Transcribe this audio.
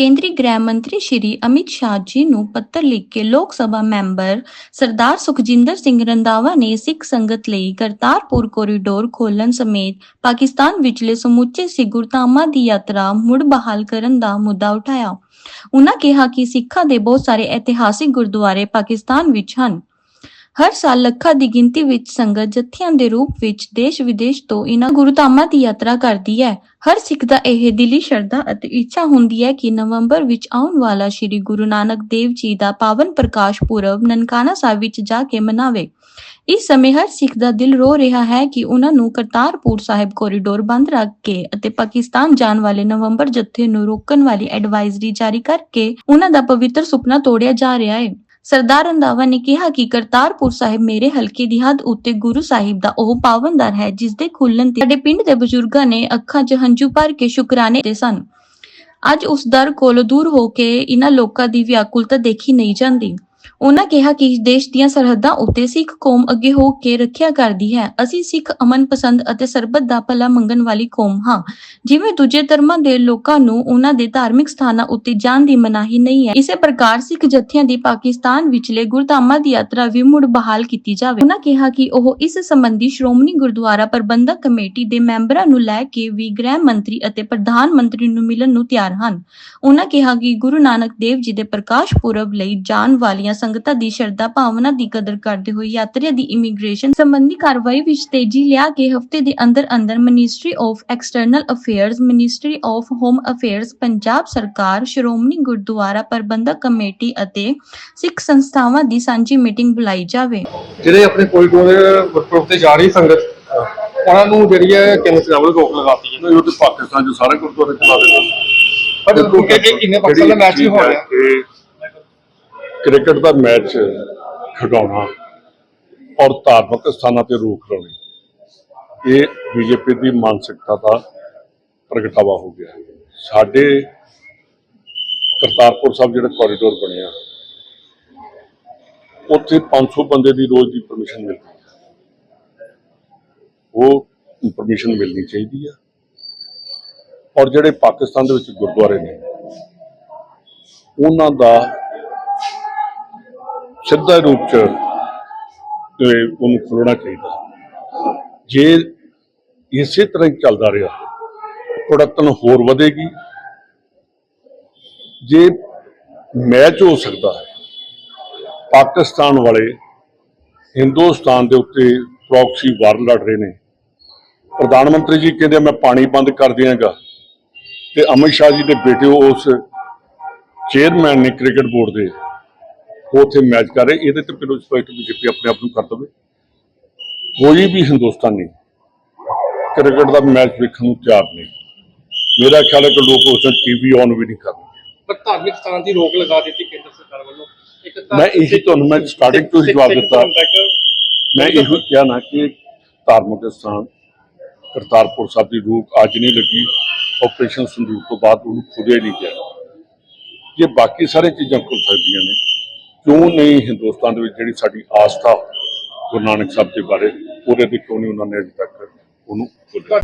ਕੇਂਦਰੀ ਗ੍ਰਹਿ ਮੰਤਰੀ ਸ਼੍ਰੀ ਅਮਿਤ ਸ਼ਾਹ ਜੀ ਨੂੰ ਪੱਤਰ ਲਿਖ ਕੇ ਲੋਕ ਸਭਾ ਮੈਂਬਰ ਸਰਦਾਰ ਸੁਖਜਿੰਦਰ ਸਿੰਘ ਰੰਧਾਵਾ ਨੇ ਸਿੱਖ ਸੰਗਤ ਲਈ ਕਰਤਾਰਪੁਰ ਕੋਰੀਡੋਰ ਖੋਲਣ ਸਮੇਤ ਪਾਕਿਸਤਾਨ ਵਿਚਲੇ ਸਮੁੱਚੇ ਸਿੱਖ ਗੁਰਧਾਮਾਂ ਦੀ ਯਾਤਰਾ ਮੁੜ ਬਹਾਲ ਕਰਨ ਦਾ ਮੁੱਦਾ ਉਠਾਇਆ। ਉਨ੍ਹਾਂ ਕਿਹਾ ਕਿ ਸਿੱਖਾਂ ਦੇ ਬਹੁਤ ਸਾਰੇ ਇਤਿਹਾਸਿਕ ਗੁਰਦੁਆਰੇ ਪਾਕਿਸਤਾਨ ਵਿੱਚ ਹਨ। ਹਰ ਸਾਲ ਲੱਖਾਂ ਦੀ ਗਿਣਤੀ ਵਿੱਚ ਸੰਗਤ ਜਥਿਆਂ ਦੇ ਰੂਪ ਵਿੱਚ ਦੇਸ਼ ਵਿਦੇਸ਼ ਤੋਂ ਇਨ੍ਹਾਂ ਗੁਰਧਾਮਾਂ ਦੀ ਯਾਤਰਾ ਕਰਦੀ ਹੈ। ਹਰ ਸਿੱਖ ਦਾ ਇਹ ਦਿਲੀ ਸ਼ਰਧਾ ਅਤੇ ਇੱਛਾ ਹੁੰਦੀ ਹੈ ਕਿ ਨਵੰਬਰ ਵਿੱਚ ਆਉਣ ਵਾਲਾ ਸ੍ਰੀ ਗੁਰੂ ਨਾਨਕ ਦੇਵ ਜੀ ਦਾ ਪਾਵਨ ਪ੍ਰਕਾਸ਼ ਪੁਰਬ ਨਨਕਾਣਾ ਸਾਹਿਬ ਵਿੱਚ ਜਾ ਕੇ ਮਨਾਵੇ। ਇਸ ਸਮੇਂ ਹਰ ਸਿੱਖ ਦਾ ਦਿਲ ਰੋ ਰਿਹਾ ਹੈ ਕਿ ਉਹਨਾਂ ਨੂੰ ਕਰਤਾਰਪੁਰ ਸਾਹਿਬ ਕੋਰੀਡੋਰ ਬੰਦ ਰੱਖ ਕੇ ਅਤੇ ਪਾਕਿਸਤਾਨ ਜਾਣ ਵਾਲੇ ਨਵੰਬਰ ਜਥੇ ਨੂੰ ਰੋਕਣ ਵਾਲੀ ਐਡਵਾਈਜ਼ਰੀ ਜਾਰੀ ਕਰਕੇ ਉਹਨਾਂ ਦਾ ਪਵਿੱਤਰ ਸੁਪਨਾ ਤੋੜਿਆ ਜਾ ਰਿਹਾ ਹੈ। ਸਰਦਾਰ ਰੰਧਾਵਾ ਨੇ ਕਿਹਾ ਕਿ ਕਰਤਾਰਪੁਰ ਸਾਹਿਬ ਮੇਰੇ ਹਲਕੇ ਦੀ ਹੱਦ ਉੱਤੇ ਗੁਰੂ ਸਾਹਿਬ ਦਾ ਉਹ ਪਾਵਨਦਰ ਹੈ, ਜਿਸ ਦੇ ਖੁੱਲਣ ਤੇ ਸਾਡੇ ਪਿੰਡ ਦੇ ਬਜ਼ੁਰਗਾਂ ਨੇ ਅੱਖਾਂ 'ਚ ਹੰਝੂ ਭਰ ਕੇ ਸ਼ੁਕਰਾਨੇ ਦੇ ਸਨ। ਅੱਜ ਉਸ ਦਰ ਕੋਲੋਂ ਦੂਰ ਹੋ ਕੇ ਇਹਨਾਂ ਲੋਕਾਂ ਦੀ ਵਿਆਕੁਲਤਾ ਦੇਖੀ ਨਹੀਂ ਜਾਂਦੀ। ਉਹਨਾਂ ਕਿਹਾ ਕਿ ਦੇਸ਼ ਦੀਆਂ ਸਰਹੱਦਾਂ ਉੱਤੇ ਸਿੱਖ ਕੌਮ ਅੱਗੇ ਹੋ ਕੇ ਰੱਖਿਆ ਕਰਦੀ ਹੈ। ਅਸੀਂ ਸਿੱਖ ਅਮਨ ਪਸੰਦ ਅਤੇ ਸਰਬੱਤ ਦਾ ਭਲਾ ਮੰਗਣ ਵਾਲੀ ਕੌਮ ਹਾਂ। ਜਿਵੇਂ ਦੂਜੇ ਧਰਮਾਂ ਦੇ ਲੋਕਾਂ ਨੂੰ ਉਹਨਾਂ ਦੇ ਧਾਰਮਿਕ ਸਥਾਨਾਂ ਉੱਤੇ ਜਾਣ ਦੀ ਮਨਾਹੀ ਨਹੀਂ ਹੈ, ਇਸੇ ਪ੍ਰਕਾਰ ਸਿੱਖ ਜਥਿਆਂ ਦੀ ਪਾਕਿਸਤਾਨ ਵਿਚਲੇ ਗੁਰਧਾਮਾਂ ਦੀ ਯਾਤਰਾ ਵੀ ਮੁੜ ਬਹਾਲ ਕੀਤੀ ਜਾਵੇ। ਉਹਨਾਂ ਕਿਹਾ ਕਿ ਉਹ ਇਸ ਸੰਬੰਧੀ ਸ਼੍ਰੋਮਣੀ ਗੁਰਦੁਆਰਾ ਪ੍ਰਬੰਧਕ ਕਮੇਟੀ ਦੇ ਮੈਂਬਰਾਂ ਨੂੰ ਲੈ ਕੇ ਵੀ ਗ੍ਰਹਿ ਮੰਤਰੀ ਅਤੇ ਪ੍ਰਧਾਨ ਮੰਤਰੀ ਨੂੰ ਮਿਲਣ ਨੂੰ ਤਿਆਰ ਹਨ। ਉਹਨਾਂ ਕਿਹਾ ਕਿ ਗੁਰੂ ਨਾਨਕ ਦੇਵ ਜੀ ਦੇ ਪ੍ਰਕਾਸ਼ ਪੁਰਬ ਲਈ ਜਾਣ ਵਾਲੀਆਂ ਸੰਗਤਾਂ ਦੀ ਸ਼ਰਧਾ ਭਾਵਨਾ ਦੀ ਕਦਰ ਕਰਦੇ ਹੋਏ ਯਾਤਰੀਆਂ ਦੀ ਇਮੀਗ੍ਰੇਸ਼ਨ ਸੰਬੰਧੀ ਕਾਰਵਾਈ ਵਿੱਚ ਤੇਜ਼ੀ ਲਿਆ ਕੇ ਹਫ਼ਤੇ ਦੇ ਅੰਦਰ ਅੰਦਰ ministry of external affairs ministry of home affairs Punjab ਸਰਕਾਰ ਸ਼੍ਰੋਮਣੀ ਗੁਰਦੁਆਰਾ ਪ੍ਰਬੰਧਕ ਕਮੇਟੀ ਅਤੇ ਸਿੱਖ ਸੰਸਥਾਵਾਂ ਦੀ ਸਾਂਝੀ ਮੀਟਿੰਗ ਬੁਲਾਈ ਜਾਵੇ। ਜਿਹੜੇ ਆਪਣੇ ਕੋਰੀਡੋਰ ਗੁਰਪੁਰਬ ਤੇ ਜਾ ਰਹੀ ਸੰਗਤ ਉਹਨਾਂ ਨੂੰ ਜਿਹੜੀ ਹੈ ਕੇਂਦਰ ਸਰਕਾਰ ਵੱਲੋਂ ਰੋਕ ਲਗਾਤੀ ਹੈ ਤੇ ਪਾਕਿਸਤਾਨ ਚ ਸਾਰੇ ਗੁਰਦੁਆਰੇ ਚਲਾ ਦਿੱਤੇ ਪਰ ਰੁਕੇ ਕਿ ਇੰਨੇ ਪਾਕਿਸਤਾਨ ਦਾ ਮੈਚ ਹੀ ਹੋ ਰਿਹਾ। ਕ੍ਰਿਕਟ ਦਾ ਮੈਚ ਖਿਡਾਉਣਾ ਔਰ ਧਾਰਮਿਕ ਸਥਾਨਾਂ ਤੇ ਰੋਕ ਲਾਉਣੀ ਇਹ ਬੀਜੇਪੀ ਦੀ ਮਾਨਸਿਕਤਾ ਦਾ ਪ੍ਰਗਟਾਵਾ ਹੋ ਗਿਆ। ਸਾਡੇ ਕਰਤਾਰਪੁਰ ਸਾਹਿਬ ਜਿਹੜਾ ਕੋਰੀਡੋਰ ਬਣਿਆ ਉੱਥੇ 500 ਬੰਦੇ ਦੀ ਰੋਜ਼ ਦੀ ਪਰਮਿਸ਼ਨ ਮਿਲਦੀ ਹੈ। ਉਹ ਪਰਮਿਸ਼ਨ ਮਿਲਣੀ ਚਾਹੀਦੀ ਆ। ਔਰ ਜਿਹੜੇ ਪਾਕਿਸਤਾਨ ਦੇ ਵਿੱਚ ਗੁਰਦੁਆਰੇ ਨੇ, ਉਹਨਾਂ ਦਾ ਸਿੱਧਾ ਰੂਪ ਚ ਉਹਨੂੰ ਖੋਲਣਾ ਚਾਹੀਦਾ। ਜੇ ਇਸੇ ਤਰ੍ਹਾਂ ਹੀ ਚੱਲਦਾ ਰਿਹਾ ਪ੍ਰੋਡਕਟਨ ਹੋਰ ਵਧੇਗੀ। ਜੇ ਮੈਚ ਹੋ ਸਕਦਾ ਹੈ, ਪਾਕਿਸਤਾਨ ਵਾਲੇ ਹਿੰਦੁਸਤਾਨ ਦੇ ਉੱਤੇ ਪ੍ਰੌਕਸੀ ਵਾਰ ਲੜ ਰਹੇ ਨੇ। ਪ੍ਰਧਾਨ ਮੰਤਰੀ ਜੀ ਕਹਿੰਦੇ ਮੈਂ ਪਾਣੀ ਬੰਦ ਕਰ ਦਿਆਂਗਾ। ਤੇ ਅਮਿਤ ਸ਼ਾਹ ਜੀ ਦੇ ਬੇਟੇ ਉਸ ਚੇਅਰਮੈਨ ਨੇ ਕ੍ਰਿਕਟ ਬੋਰਡ ਦੇ ਉਹ ਉੱਥੇ ਮੈਚ ਕਰ ਰਹੇ ਇਹਦੇ ਤੇ ਪਿਲੋ ਸਪਸ਼ਟ ਬੀਜੇਪੀ ਆਪਣੇ ਆਪ ਨੂੰ ਕਰ ਦਵੇ। ਕੋਈ ਵੀ ਹਿੰਦੁਸਤਾਨੀ ਕ੍ਰਿਕਟ ਦਾ ਮੈਚ ਵੇਖਣ ਨੂੰ ਤਿਆਰ ਨਹੀਂ। ਮੇਰਾ ਖਿਆਲ ਹੈ ਕਿ ਲੋਕ ਉਸ ਦਿਨ ਟੀਵੀ ਔਨ ਵੀ ਨਹੀਂ ਕਰਨਗੇ ਪਰ ਧਾਰਮਿਕ ਸਥਾਨ ਦੀ ਰੋਕ ਲਗਾ ਦਿੱਤੀ ਕੇਂਦਰ ਸਰਕਾਰ ਵੱਲੋਂ। ਮੈਂ ਇਹੀ ਤੁਹਾਨੂੰ ਮੈਂ starting ਤੋਂ ਹੀ ਜਵਾਬ ਦਿੱਤਾ। ਮੈਂ ਇਹੋ ਕਿਹਾ ਨਾ ਕਿ ਧਾਰਮਿਕ ਸਥਾਨ ਕਰਤਾਰਪੁਰ ਸਾਹਿਬ ਦੀ ਰੂਪ ਅੱਜ ਨਹੀਂ ਲੱਗੀ। ਆਪਰੇਸ਼ਨ ਸੰਦੂਕ ਤੋਂ ਬਾਅਦ ਉਹਨੂੰ ਹੀ ਨਹੀਂ ਗਿਆ ਜੇ ਬਾਕੀ ਸਾਰੇ ਚੀਜ਼ਾਂ ਖੁੱਲ ਸਕਦੀਆਂ ਨੇ ਕਿਉਂ ਨਹੀਂ ਹਿੰਦੁਸਤਾਨ ਦੇ ਵਿੱਚ ਜਿਹੜੀ ਸਾਡੀ ਆਸਥਾ ਗੁਰੂ ਨਾਨਕ ਸਾਹਿਬ ਦੇ ਬਾਰੇ, ਉਹਦੇ ਤੇ ਕਿਉਂ ਨਹੀਂ ਉਹਨਾਂ ਨੇ ਅਜੇ ਤੱਕ ਉਹਨੂੰ ਖੋਲ੍ਹਿਆ